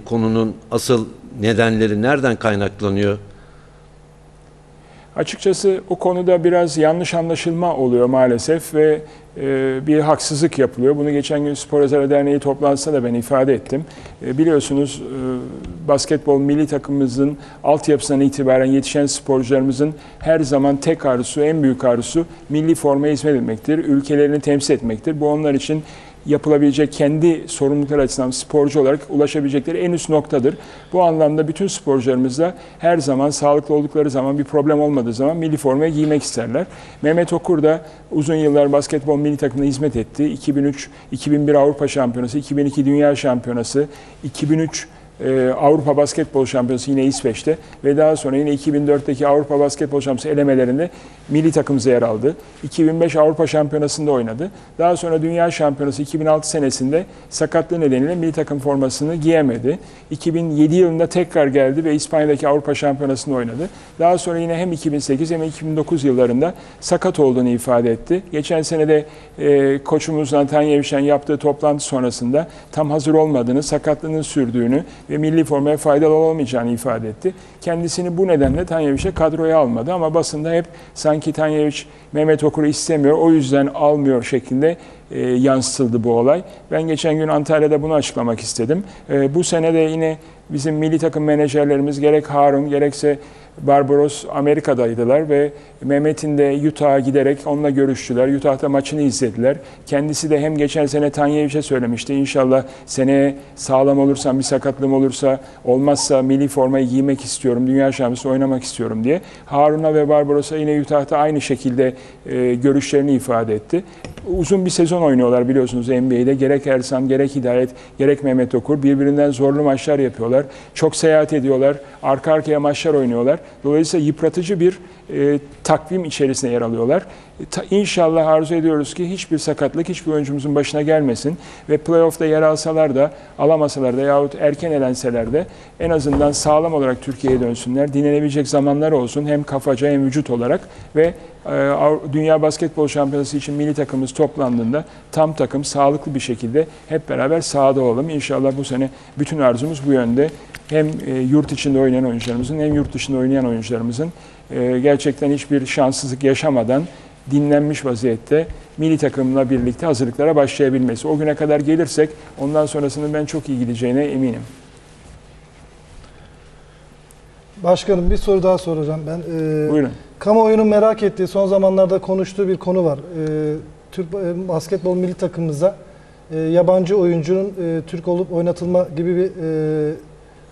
bu konunun asıl nedenleri nereden kaynaklanıyor? Açıkçası o konuda biraz yanlış anlaşılma oluyor maalesef ve e, bir haksızlık yapılıyor. Bunu geçen gün Spor Özel Derneği toplantısında da ben ifade ettim. E, biliyorsunuz e, basketbol milli takımımızın altyapısından itibaren yetişen sporcularımızın her zaman tek arzusu, en büyük arzusu milli formaya hizmet etmektir. Ülkelerini temsil etmektir. Bu onlar için yapılabilecek kendi sorumluluklar açısından sporcu olarak ulaşabilecekleri en üst noktadır. Bu anlamda bütün sporcularımız da her zaman sağlıklı oldukları zaman bir problem olmadığı zaman milli formayı giymek isterler. Mehmet Okur da uzun yıllar basketbol milli takımına hizmet etti. 2003, 2001 Avrupa Şampiyonası, 2002 Dünya Şampiyonası, 2003 e, Avrupa Basketbol Şampiyonası yine İsveç'te ve daha sonra yine 2004'teki Avrupa Basketbol Şampiyonası elemelerinde milli takımımıza yer aldı. 2005 Avrupa Şampiyonası'nda oynadı. Daha sonra Dünya Şampiyonası 2006 senesinde sakatlığı nedeniyle milli takım formasını giyemedi. 2007 yılında tekrar geldi ve İspanya'daki Avrupa Şampiyonası'nda oynadı. Daha sonra yine hem 2008 hem 2009 yıllarında sakat olduğunu ifade etti. Geçen sene de e, koçumuzla Tanya Evşen yaptığı toplantı sonrasında tam hazır olmadığını, sakatlığının sürdüğünü ve milli formaya faydalı olmayacağını ifade etti. Kendisini bu nedenle Tanyevic'e kadroya almadı ama basında hep sanki Tanyevic Mehmet Okur'u istemiyor o yüzden almıyor şeklinde e, yansıtıldı bu olay. Ben geçen gün Antalya'da bunu açıklamak istedim. E, bu sene de yine bizim milli takım menajerlerimiz gerek Harun gerekse Barbaros Amerika'daydılar ve Mehmet'in de Utah'a giderek onunla görüştüler. Utah'ta maçını izlediler. Kendisi de hem geçen sene Tanyevic'e söylemişti. İnşallah seneye sağlam olursam, bir sakatlığım olursa, olmazsa milli formayı giymek istiyorum, dünya şampiyonası oynamak istiyorum diye. Harun'a ve Barbaros'a yine Utah'ta aynı şekilde e, görüşlerini ifade etti. Uzun bir sezon oynuyorlar biliyorsunuz NBA'de. Gerek Ersan, gerek Hidayet, gerek Mehmet Okur birbirinden zorlu maçlar yapıyorlar. Çok seyahat ediyorlar. Arka arkaya maçlar oynuyorlar. Dolayısıyla yıpratıcı bir e, takvim içerisinde yer alıyorlar. E, ta, inşallah arzu ediyoruz ki hiçbir sakatlık hiçbir oyuncumuzun başına gelmesin ve playoff'ta yer alsalar da alamasalar da yahut erken elenseler de en azından sağlam olarak Türkiye'ye dönsünler. Dinlenebilecek zamanlar olsun hem kafaca hem vücut olarak ve Dünya Basketbol Şampiyonası için milli takımımız toplandığında tam takım sağlıklı bir şekilde hep beraber sahada olalım. İnşallah bu sene bütün arzumuz bu yönde. Hem e, yurt içinde oynayan oyuncularımızın hem yurt dışında oynayan oyuncularımızın e, gerçekten hiçbir şanssızlık yaşamadan dinlenmiş vaziyette milli takımla birlikte hazırlıklara başlayabilmesi. O güne kadar gelirsek ondan sonrasının ben çok iyi gideceğine eminim. Başkanım bir soru daha soracağım ben. Ee, Buyurun. Kamuoyunun merak ettiği son zamanlarda konuştuğu bir konu var. Ee, Türk e, basketbol milli takımımıza e, yabancı oyuncunun e, Türk olup oynatılma gibi bir e,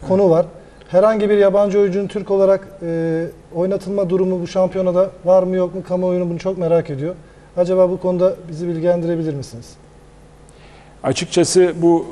konu var. Herhangi bir yabancı oyuncunun Türk olarak e, oynatılma durumu bu şampiyonada var mı yok mu? Kamuoyunu bunu çok merak ediyor. Acaba bu konuda bizi bilgilendirebilir misiniz? Açıkçası bu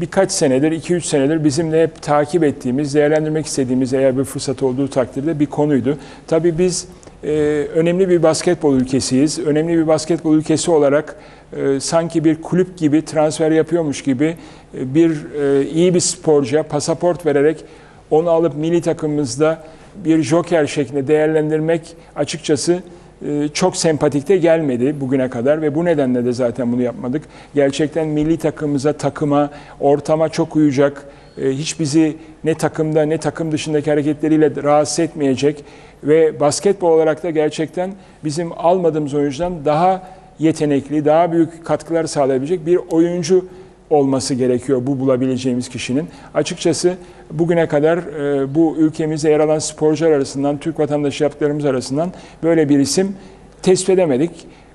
birkaç senedir, 2-3 senedir bizim de hep takip ettiğimiz, değerlendirmek istediğimiz eğer bir fırsat olduğu takdirde bir konuydu. Tabii biz e, önemli bir basketbol ülkesiyiz. Önemli bir basketbol ülkesi olarak e, sanki bir kulüp gibi transfer yapıyormuş gibi e, bir e, iyi bir sporcuya pasaport vererek onu alıp milli takımımızda bir joker şeklinde değerlendirmek açıkçası e, çok sempatikte gelmedi bugüne kadar ve bu nedenle de zaten bunu yapmadık. Gerçekten milli takımımıza, takıma, ortama çok uyacak, e, hiç bizi ne takımda ne takım dışındaki hareketleriyle rahatsız etmeyecek ve basketbol olarak da gerçekten bizim almadığımız oyuncudan daha yetenekli, daha büyük katkılar sağlayabilecek bir oyuncu olması gerekiyor bu bulabileceğimiz kişinin. Açıkçası bugüne kadar e, bu ülkemizde yer alan sporcular arasından, Türk vatandaşı yaptıklarımız arasından böyle bir isim tespit edemedik.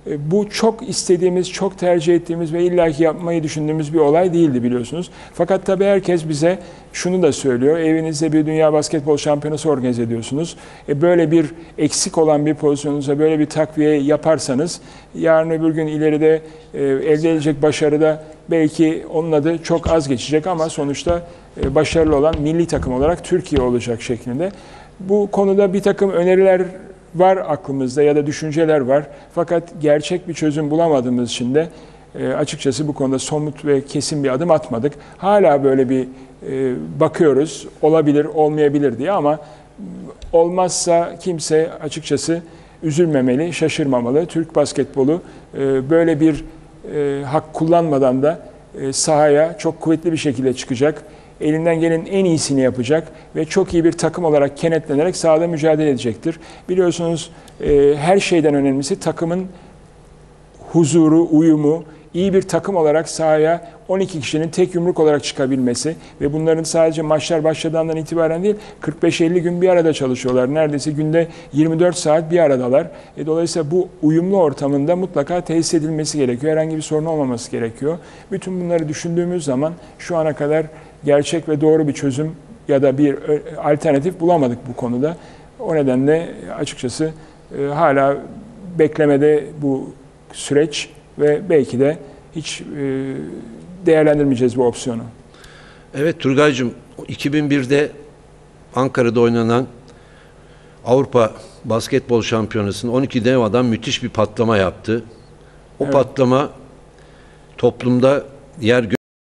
E, bu çok istediğimiz, çok tercih ettiğimiz ve illaki yapmayı düşündüğümüz bir olay değildi biliyorsunuz. Fakat tabii herkes bize şunu da söylüyor. Evinizde bir dünya basketbol şampiyonası organize ediyorsunuz. E böyle bir eksik olan bir pozisyonunuza böyle bir takviye yaparsanız yarın öbür gün ileride e, elde edilecek başarıda belki onun adı çok az geçecek ama sonuçta e, başarılı olan milli takım olarak Türkiye olacak şeklinde. Bu konuda bir takım öneriler var aklımızda ya da düşünceler var. Fakat gerçek bir çözüm bulamadığımız için de e, açıkçası bu konuda somut ve kesin bir adım atmadık. Hala böyle bir e, bakıyoruz olabilir olmayabilir diye ama olmazsa kimse açıkçası üzülmemeli, şaşırmamalı. Türk basketbolu böyle bir hak kullanmadan da sahaya çok kuvvetli bir şekilde çıkacak. elinden gelenin en iyisini yapacak ve çok iyi bir takım olarak kenetlenerek sahada mücadele edecektir. Biliyorsunuz e, her şeyden önemlisi takımın huzuru, uyumu, iyi bir takım olarak sahaya 12 kişinin tek yumruk olarak çıkabilmesi ve bunların sadece maçlar başladığından itibaren değil 45-50 gün bir arada çalışıyorlar. Neredeyse günde 24 saat bir aradalar. E, dolayısıyla bu uyumlu ortamında mutlaka tesis edilmesi gerekiyor. Herhangi bir sorun olmaması gerekiyor. Bütün bunları düşündüğümüz zaman şu ana kadar gerçek ve doğru bir çözüm ya da bir ö- alternatif bulamadık bu konuda. O nedenle açıkçası e, hala beklemede bu süreç ve belki de hiç e, değerlendirmeyeceğiz bu opsiyonu. Evet Turgay'cığım 2001'de Ankara'da oynanan Avrupa Basketbol Şampiyonası'nın 12 dev adam müthiş bir patlama yaptı. O Evet. patlama toplumda yer